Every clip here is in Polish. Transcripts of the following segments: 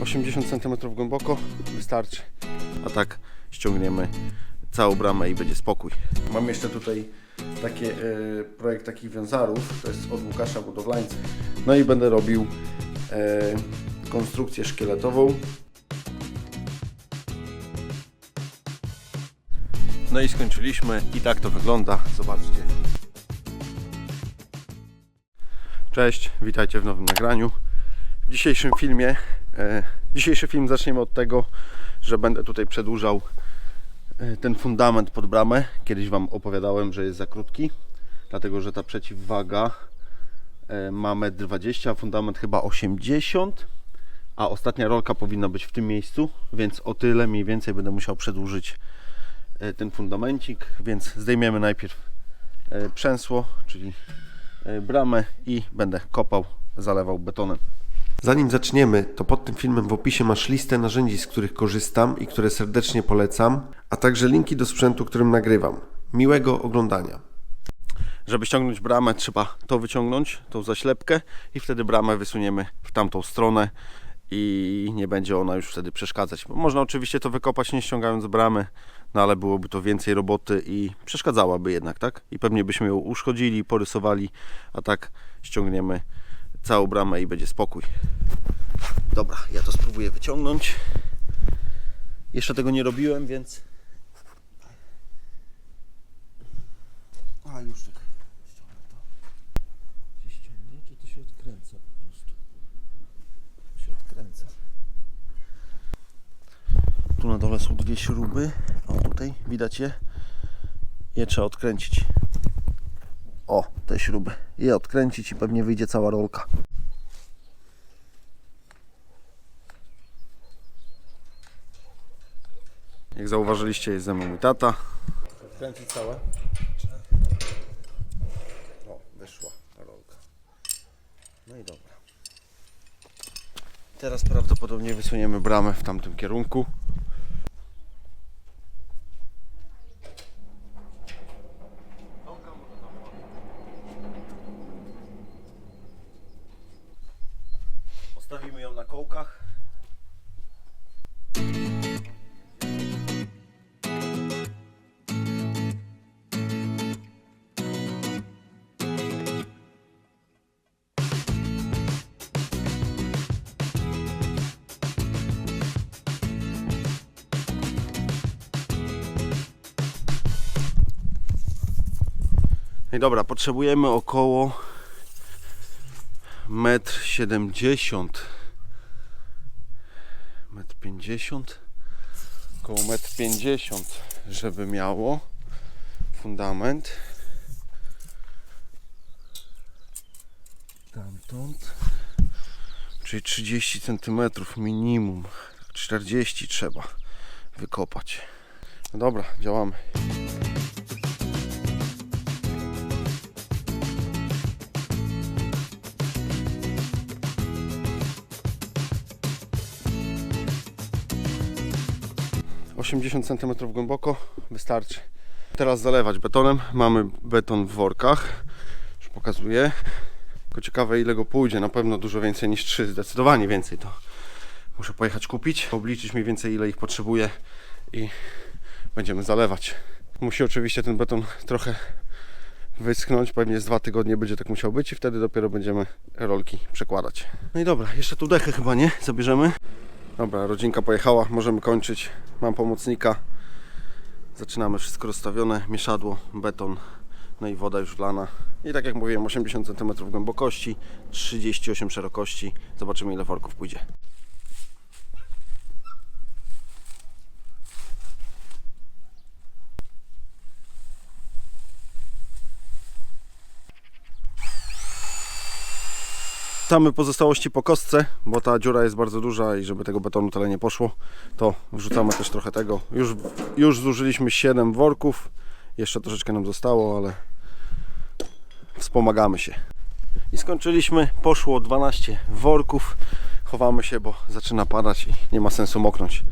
80 cm głęboko wystarczy. A tak ściągniemy całą bramę i będzie spokój. Mam jeszcze tutaj takie, e, projekt takich wiązarów, to jest od Łukasza Budowlańca. No i będę robił e, konstrukcję szkieletową. No i skończyliśmy i tak to wygląda. Zobaczcie. Cześć, witajcie w nowym nagraniu. W dzisiejszym filmie, dzisiejszy film zaczniemy od tego, że będę tutaj przedłużał e, ten fundament pod bramę. Kiedyś Wam opowiadałem, że jest za krótki, dlatego że ta przeciwwaga e, ma 1,20 m, fundament chyba 80 a ostatnia rolka powinna być w tym miejscu, więc o tyle mniej więcej będę musiał przedłużyć e, ten fundamencik, więc zdejmiemy najpierw e, przęsło, czyli e, bramę i będę kopał, zalewał betonem. Zanim zaczniemy, to pod tym filmem w opisie masz listę narzędzi, z których korzystam i które serdecznie polecam, a także linki do sprzętu, którym nagrywam. Miłego oglądania. Żeby ściągnąć bramę, trzeba to wyciągnąć, tą zaślepkę i wtedy bramę wysuniemy w tamtą stronę i nie będzie ona już wtedy przeszkadzać. Można oczywiście to wykopać nie ściągając bramy, no ale byłoby to więcej roboty i przeszkadzałaby jednak, tak? I pewnie byśmy ją uszkodzili, porysowali, a tak ściągniemy całą bramę i będzie spokój. Dobra, ja to spróbuję wyciągnąć. Jeszcze tego nie robiłem, więc... A, już czekaj. Ściągnę to. się ściągnie, czy to się odkręca po prostu? To się odkręca. Tu na dole są dwie śruby. O, tutaj widać je. Je trzeba odkręcić. O, te śruby. Je odkręcić i pewnie wyjdzie cała rolka. Jak zauważyliście, jest ze mną mój tata. Odkręcić całe. O, wyszła rolka. No i dobra. Teraz prawdopodobnie wysuniemy bramę w tamtym kierunku. No i dobra, potrzebujemy około metr siedemdziesiąt. Metr pięćdziesiąt. Około metr pięćdziesiąt żeby miało fundament. Tamtąd. czyli 30 centymetrów minimum. 40 trzeba wykopać. No dobra, działamy Osiemdziesiąt centymetrów głęboko wystarczy. Teraz zalewać betonem. Mamy beton w workach. Już pokazuję. Tylko ciekawe ile go pójdzie. Na pewno dużo więcej niż 3. Zdecydowanie więcej to. Muszę pojechać kupić, obliczyć mniej więcej ile ich potrzebuję i będziemy zalewać. Musi oczywiście ten beton trochę wyschnąć. Pewnie z dwa tygodnie będzie tak musiał być i wtedy dopiero będziemy rolki przekładać. No i dobra, jeszcze tu dechę chyba nie zabierzemy. Dobra, rodzinka pojechała, możemy kończyć. Mam pomocnika. Zaczynamy wszystko rozstawione, mieszadło, beton, no i woda już wlana. I tak jak mówiłem, 80 cm głębokości, 38 szerokości. Zobaczymy ile worków pójdzie. Wrzucamy pozostałości po kostce, bo ta dziura jest bardzo duża i żeby tego betonu tyle nie poszło, to wrzucamy też trochę tego. Już, już zużyliśmy 7 worków, jeszcze troszeczkę nam zostało, ale wspomagamy się. I skończyliśmy, poszło 12 worków, chowamy się, bo zaczyna padać i nie ma sensu moknąć.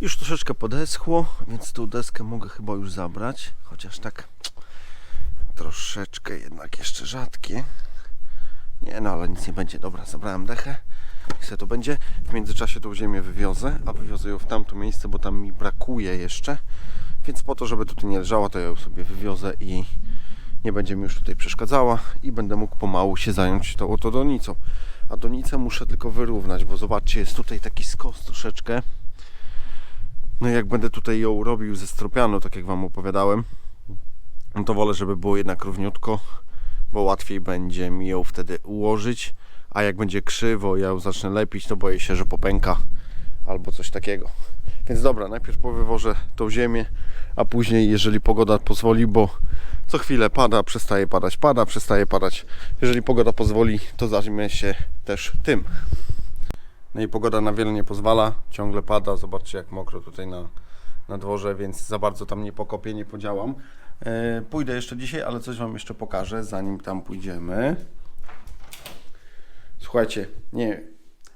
Już troszeczkę podeschło, więc tą deskę mogę chyba już zabrać, chociaż tak troszeczkę jednak jeszcze rzadkie. Nie no, ale nic nie będzie. Dobra, zabrałem dechę. I sobie to będzie. W międzyczasie tą ziemię wywiozę, a wywiozę ją w tamto miejsce, bo tam mi brakuje jeszcze. Więc po to, żeby tutaj nie leżała, to ja ją sobie wywiozę i nie będzie mi już tutaj przeszkadzała i będę mógł pomału się zająć tą oto donicą. A donicę muszę tylko wyrównać, bo zobaczcie, jest tutaj taki skos troszeczkę. No i jak będę tutaj ją robił ze stropianu, tak jak Wam opowiadałem, no to wolę, żeby było jednak równiutko, bo łatwiej będzie mi ją wtedy ułożyć, a jak będzie krzywo, ja ją zacznę lepić, to boję się, że popęka albo coś takiego. Więc dobra, najpierw powywożę tą ziemię, a później, jeżeli pogoda pozwoli, bo co chwilę pada, przestaje padać, pada, przestaje padać. Jeżeli pogoda pozwoli, to zajmę się też tym. No i pogoda na wiele nie pozwala, ciągle pada. Zobaczcie, jak mokro tutaj na, na dworze, więc za bardzo tam nie pokopię, nie podziałam. E, pójdę jeszcze dzisiaj, ale coś Wam jeszcze pokażę, zanim tam pójdziemy. Słuchajcie, nie,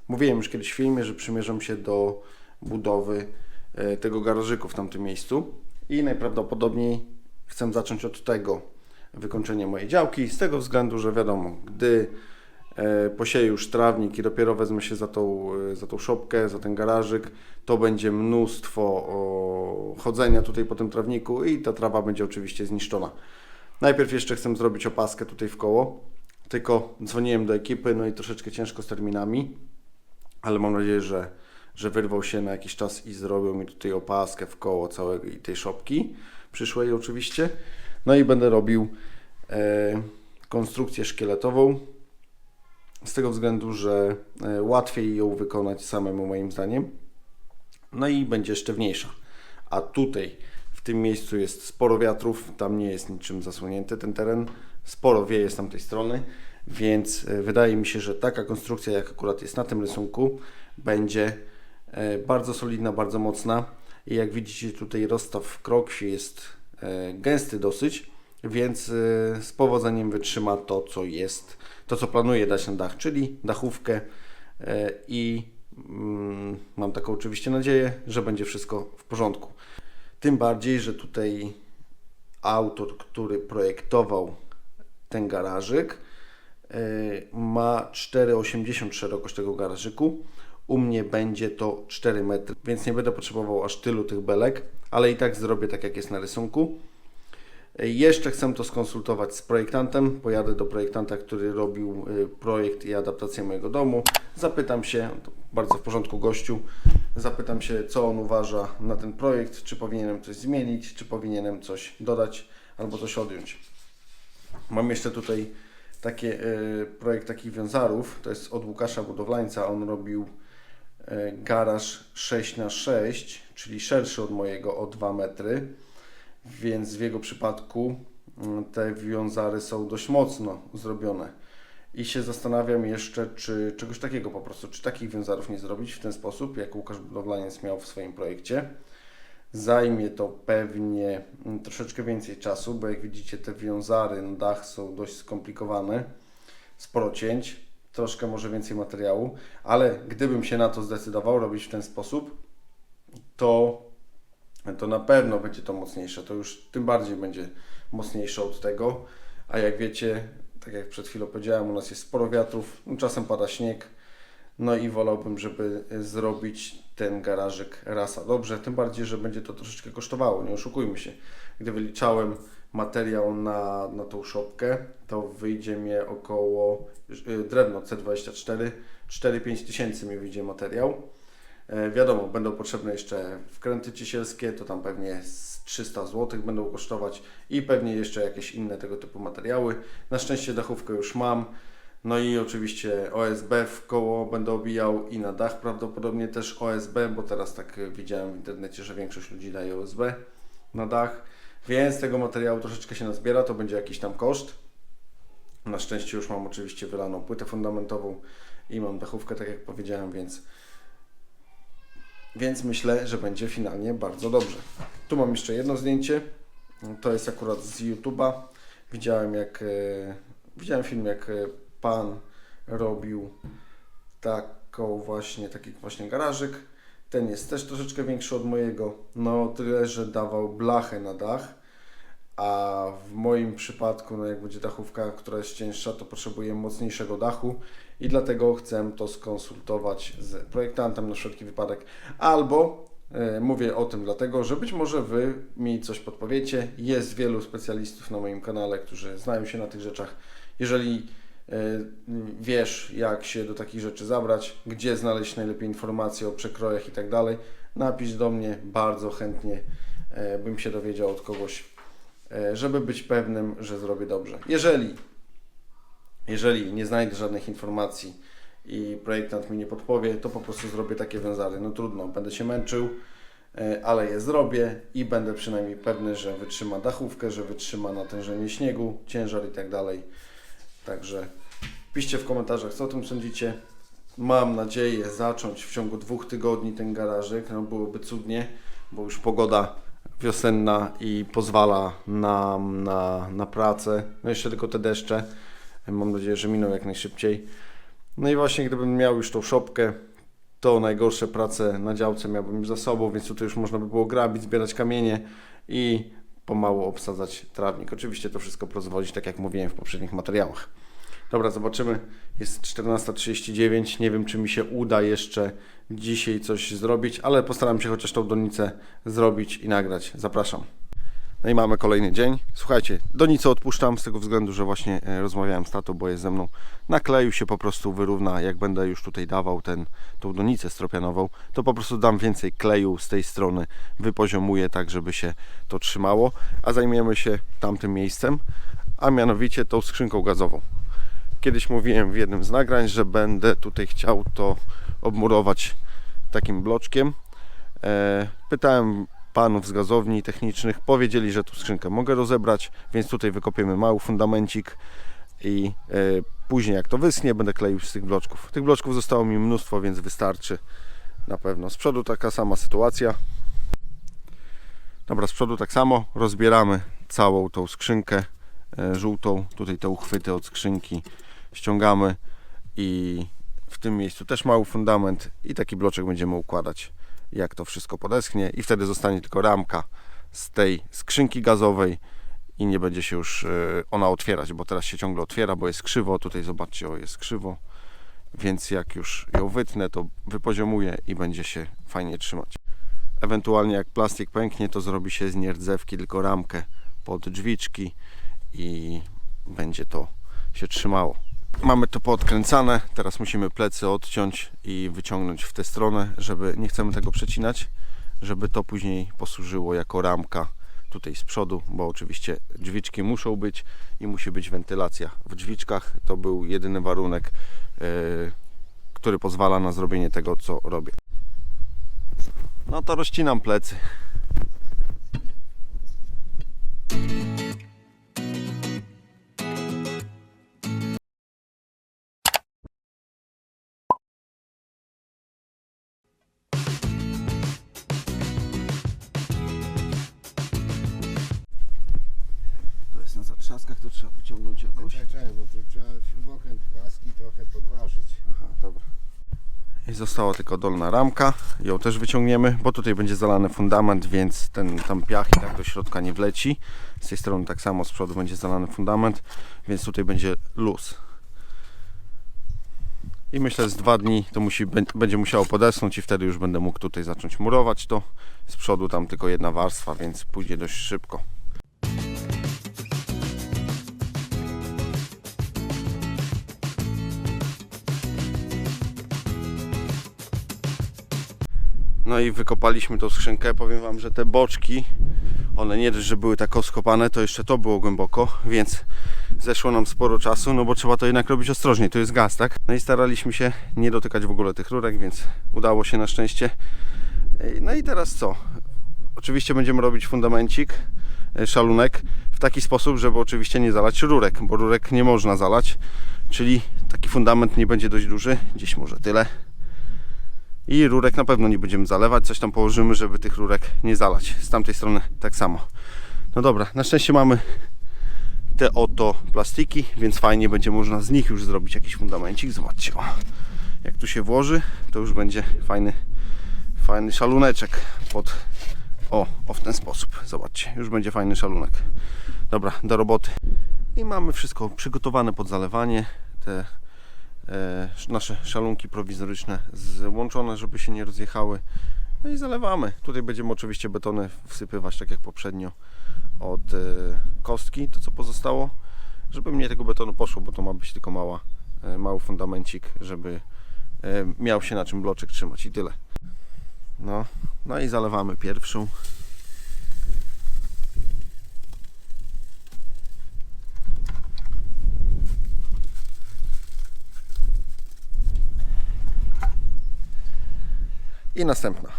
mówiłem już kiedyś w filmie, że przymierzam się do budowy e, tego garażyku w tamtym miejscu i najprawdopodobniej chcę zacząć od tego wykończenie mojej działki, z tego względu, że wiadomo, gdy e, posieję już trawnik i dopiero wezmę się za tą, za tą szopkę, za ten garażyk, to będzie mnóstwo chodzenia tutaj po tym trawniku i ta trawa będzie oczywiście zniszczona. Najpierw jeszcze chcę zrobić opaskę tutaj w koło, tylko dzwoniłem do ekipy, no i troszeczkę ciężko z terminami, ale mam nadzieję, że, że wyrwał się na jakiś czas i zrobią mi tutaj opaskę w koło całej tej szopki, przyszłej oczywiście. No i będę robił e, konstrukcję szkieletową, z tego względu, że e, łatwiej ją wykonać samemu moim zdaniem. No i będzie sztywniejsza. A tutaj w tym miejscu jest sporo wiatrów, tam nie jest niczym zasłonięty ten teren. Sporo wieje z tamtej strony, więc e, wydaje mi się, że taka konstrukcja, jak akurat jest na tym rysunku, będzie e, bardzo solidna, bardzo mocna. I jak widzicie, tutaj rozstaw krokwi jest e, gęsty dosyć, więc z powodzeniem wytrzyma to, co jest, to co planuję dać na dach, czyli dachówkę i mam taką oczywiście nadzieję, że będzie wszystko w porządku. Tym bardziej, że tutaj autor, który projektował ten garażyk, e, ma 4,80 szerokość tego garażyku. U mnie będzie to 4 metry, więc nie będę potrzebował aż tylu tych belek, ale i tak zrobię tak, jak jest na rysunku. Jeszcze chcę to skonsultować z projektantem. Pojadę do projektanta, który robił y, projekt i adaptację mojego domu. Zapytam się, bardzo w porządku gościu, zapytam się, co on uważa na ten projekt, czy powinienem coś zmienić, czy powinienem coś dodać albo coś odjąć. Mam jeszcze tutaj takie, y, projekt takich wiązarów, to jest od Łukasza Budowlańca, on robił y, garaż 6 na 6 czyli szerszy od mojego o 2 metry więc w jego przypadku mm, te wiązary są dość mocno zrobione. I się zastanawiam jeszcze, czy czegoś takiego po prostu, czy takich wiązarów nie zrobić w ten sposób, jak Łukasz Budowlaniec miał w swoim projekcie. Zajmie to pewnie mm, troszeczkę więcej czasu, bo jak widzicie, te wiązary na dach są dość skomplikowane, sporo cięć, troszkę może więcej materiału, ale gdybym się na to zdecydował robić w ten sposób, to to na pewno będzie to mocniejsze. To już tym bardziej będzie mocniejsze od tego. A jak wiecie, tak jak przed chwilą powiedziałem, u nas jest sporo wiatrów, no czasem pada śnieg. No i wolałbym, żeby zrobić ten garażyk rasa dobrze, tym bardziej, że będzie to troszeczkę kosztowało, nie oszukujmy się. Gdy wyliczałem materiał na, na tą szopkę, to wyjdzie mi około y, drewno C24, 4-5 tysięcy mi wyjdzie materiał. E, Wiadomo, będą potrzebne jeszcze wkręty cisielskie, to tam pewnie z 300 zł będą kosztować i pewnie jeszcze jakieś inne tego typu materiały. Na szczęście dachówkę już mam. No i oczywiście OSB w koło będę obijał i na dach prawdopodobnie też OSB, bo teraz tak widziałem w internecie, że większość ludzi daje OSB na dach. Więc tego materiału troszeczkę się nazbiera, to będzie jakiś tam koszt. Na szczęście już mam oczywiście wylaną płytę fundamentową i mam dachówkę, tak jak powiedziałem, więc więc myślę, że będzie finalnie bardzo dobrze. Tu mam jeszcze jedno zdjęcie. To jest akurat z YouTube'a. Widziałem jak e, widziałem film jak e, pan robił taką właśnie taki właśnie garażyk. Ten jest też troszeczkę większy od mojego. No tyle, że dawał blachę na dach, a w moim przypadku, no jak będzie dachówka, która jest cięższa, to potrzebuję mocniejszego dachu i dlatego chcę to skonsultować z projektantem na wszelki wypadek. Albo e, mówię o tym dlatego, że być może Wy mi coś podpowiecie. Jest wielu specjalistów na moim kanale, którzy znają się na tych rzeczach. Jeżeli e, wiesz, jak się do takich rzeczy zabrać, gdzie znaleźć najlepiej informacje o przekrojach i tak dalej, napisz do mnie, bardzo chętnie e, bym się dowiedział od kogoś, żeby być pewnym, że zrobię dobrze. Jeżeli, jeżeli nie znajdę żadnych informacji i projektant mi nie podpowie, to po prostu zrobię takie węzary. No trudno, będę się męczył, e, ale je zrobię i będę przynajmniej pewny, że wytrzyma dachówkę, że wytrzyma natężenie śniegu, ciężar i tak dalej. Także piszcie w komentarzach, co o tym sądzicie. Mam nadzieję zacząć w ciągu dwóch tygodni ten garażyk. No byłoby cudnie, bo już pogoda wiosenna i pozwala nam na, na pracę. No jeszcze tylko te deszcze. Mam nadzieję, że miną jak najszybciej. No i właśnie gdybym miał już tą szopkę, to najgorsze prace na działce miałbym już za sobą, więc tutaj już można by było grabić, zbierać kamienie i pomału obsadzać trawnik. Oczywiście to wszystko pozwolić, tak jak mówiłem w poprzednich materiałach. Dobra, zobaczymy. Jest 14.39. Nie wiem, czy mi się uda jeszcze dzisiaj coś zrobić, ale postaram się chociaż tą donicę zrobić i nagrać. Zapraszam. No i mamy kolejny dzień. Słuchajcie, donicę odpuszczam z tego względu, że właśnie e, rozmawiałem z tatą, bo jest ze mną. Na kleju się po prostu wyrówna. Jak będę już tutaj dawał ten, tą donicę stropianową, to po prostu dam więcej kleju z tej strony, wypoziomuję tak, żeby się to trzymało, a zajmiemy się tamtym miejscem, a mianowicie tą skrzynką gazową. Kiedyś mówiłem w jednym z nagrań, że będę tutaj chciał to obmurować takim bloczkiem. E, Pytałem panów z gazowni technicznych, powiedzieli, że tu skrzynkę mogę rozebrać, więc tutaj wykopiemy mały fundamencik i e, później jak to wyschnie, będę kleił z tych bloczków. Tych bloczków zostało mi mnóstwo, więc wystarczy na pewno. Z przodu taka sama sytuacja. Dobra, z przodu tak samo rozbieramy całą tą skrzynkę e, żółtą, tutaj te uchwyty od skrzynki ściągamy i w tym miejscu też mały fundament i taki bloczek będziemy układać jak to wszystko podeschnie i wtedy zostanie tylko ramka z tej skrzynki gazowej i nie będzie się już e, ona otwierać, bo teraz się ciągle otwiera, bo jest krzywo, tutaj zobaczcie, o jest krzywo, więc jak już ją wytnę, to wypoziomuję i będzie się fajnie trzymać. Ewentualnie jak plastik pęknie, to zrobi się z nierdzewki tylko ramkę pod drzwiczki i będzie to się trzymało. Mamy to poodkręcane, teraz musimy plecy odciąć i wyciągnąć w tę stronę, żeby nie chcemy tego przecinać, żeby to później posłużyło jako ramka tutaj z przodu, bo oczywiście drzwiczki muszą być i musi być wentylacja w drzwiczkach. To był jedyny warunek, yy, który pozwala na zrobienie tego, co robię. No to rozcinam plecy. Została tylko dolna ramka. Ją też wyciągniemy, bo tutaj będzie zalany fundament, więc ten tam piach i tak do środka nie wleci. Z tej strony tak samo z przodu będzie zalany fundament, więc tutaj będzie luz. I myślę, że z dwa dni to musi, bę- będzie musiało podeschnąć i wtedy już będę mógł tutaj zacząć murować to. Z przodu tam tylko jedna warstwa, więc pójdzie dość szybko. No i wykopaliśmy tą skrzynkę. Powiem Wam, że te boczki, one nie dość, że były tak oskopane, to jeszcze to było głęboko, więc zeszło nam sporo czasu, no bo trzeba to jednak robić ostrożnie, to jest gaz, tak? No i staraliśmy się nie dotykać w ogóle tych rurek, więc udało się na szczęście. No i teraz co? Oczywiście będziemy robić fundamencik, e, szalunek w taki sposób, żeby oczywiście nie zalać rurek, bo rurek nie można zalać, czyli taki fundament nie będzie dość duży, gdzieś może tyle. I rurek na pewno nie będziemy zalewać, coś tam położymy, żeby tych rurek nie zalać. Z tamtej strony tak samo. No dobra, na szczęście mamy te oto plastiki, więc fajnie będzie można z nich już zrobić jakiś fundamencik. Zobaczcie, o, jak tu się włoży, to już będzie fajny, fajny szaluneczek pod O, o w ten sposób. Zobaczcie, już będzie fajny szalunek. Dobra, do roboty. I mamy wszystko przygotowane pod zalewanie. Te nasze szalunki prowizoryczne złączone, żeby się nie rozjechały. No i zalewamy. Tutaj będziemy oczywiście betony wsypywać tak jak poprzednio od e, kostki, to co pozostało, żeby mniej tego betonu poszło, bo to ma być tylko mała, e, mały fundamencik, żeby e, miał się na czym bloczek trzymać i tyle. No, no i zalewamy pierwszą. I następna.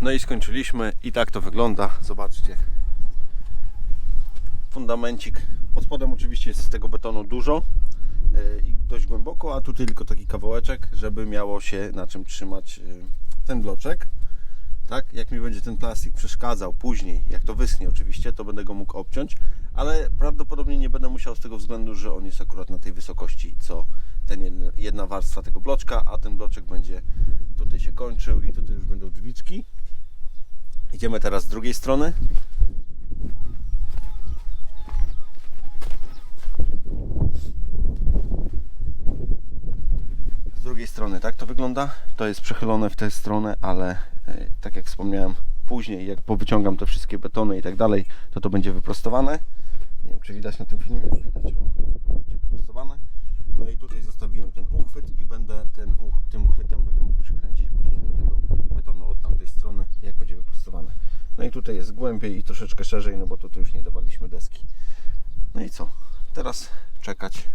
No i skończyliśmy i tak to wygląda. Zobaczcie. Fundamencik. Pod spodem oczywiście jest z tego betonu dużo e, i dość głęboko, a tutaj tylko taki kawałeczek, żeby miało się na czym trzymać e, ten bloczek. Tak, jak mi będzie ten plastik przeszkadzał później, jak to wyschnie oczywiście, to będę go mógł obciąć, ale prawdopodobnie nie będę musiał z tego względu, że on jest akurat na tej wysokości, co ten jedna, warstwa tego bloczka, a ten bloczek będzie tutaj się kończył i tutaj już będą drzwiczki. Idziemy teraz z drugiej strony. Z drugiej strony tak to wygląda. To jest przechylone w tę stronę, ale tak jak wspomniałem później, jak powyciągam te wszystkie betony i tak dalej, to to będzie wyprostowane. Nie wiem, czy widać na tym filmie? Widać, będzie wyprostowane. No i tutaj zostawiłem ten uchwyt i będę ten tym uchwytem będę mógł przykręcić później do tego betonu od tamtej strony, jak będzie wyprostowane. No i tutaj jest głębiej i troszeczkę szerzej, no bo to, to już nie dawaliśmy deski. No i co? Teraz czekać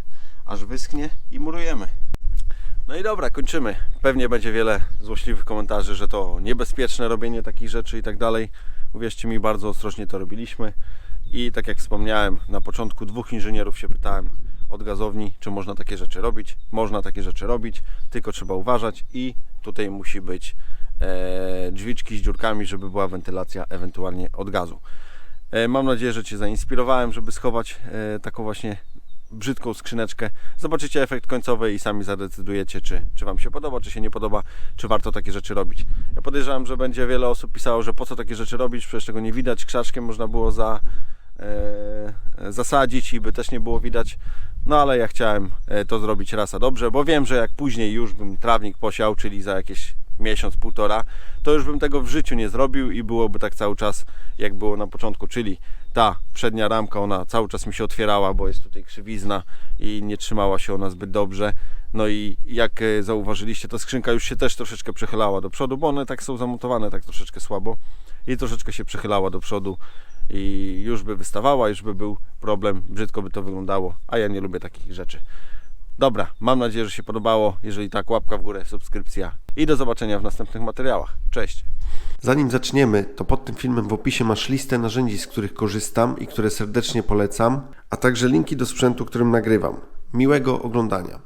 aż wyschnie i murujemy. No i dobra, kończymy. Pewnie będzie wiele złośliwych komentarzy, że to niebezpieczne robienie takich rzeczy i tak dalej. Uwierzcie mi, bardzo ostrożnie to robiliśmy. I tak jak wspomniałem, na początku dwóch inżynierów się pytałem od gazowni, czy można takie rzeczy robić. Można takie rzeczy robić, tylko trzeba uważać i tutaj musi być e, drzwiczki z dziurkami, żeby była wentylacja ewentualnie od gazu. E, Mam nadzieję, że Cię zainspirowałem, żeby schować e, taką właśnie brzydką skrzyneczkę. Zobaczycie efekt końcowy i sami zadecydujecie, czy, czy Wam się podoba, czy się nie podoba, czy warto takie rzeczy robić. Ja podejrzewam, że będzie wiele osób pisało, że po co takie rzeczy robić, przecież tego nie widać. Krzaczkiem można było za, e, zasadzić i by też nie było widać. No ale ja chciałem e, to zrobić raz a dobrze, bo wiem, że jak później już bym trawnik posiał, czyli za jakieś miesiąc, półtora, to już bym tego w życiu nie zrobił i byłoby tak cały czas, jak było na początku, czyli ta przednia ramka, ona cały czas mi się otwierała, bo jest tutaj krzywizna i nie trzymała się ona zbyt dobrze. No i jak e, zauważyliście, ta skrzynka już się też troszeczkę przechylała do przodu, bo one tak są zamontowane tak troszeczkę słabo i troszeczkę się przechylała do przodu i już by wystawała, już by był problem, brzydko by to wyglądało, a ja nie lubię takich rzeczy. Dobra, mam nadzieję, że się podobało. Jeżeli tak, łapka w górę, subskrypcja i do zobaczenia w następnych materiałach. Cześć! Zanim zaczniemy, to pod tym filmem w opisie masz listę narzędzi, z których korzystam i które serdecznie polecam, a także linki do sprzętu, którym nagrywam. Miłego oglądania.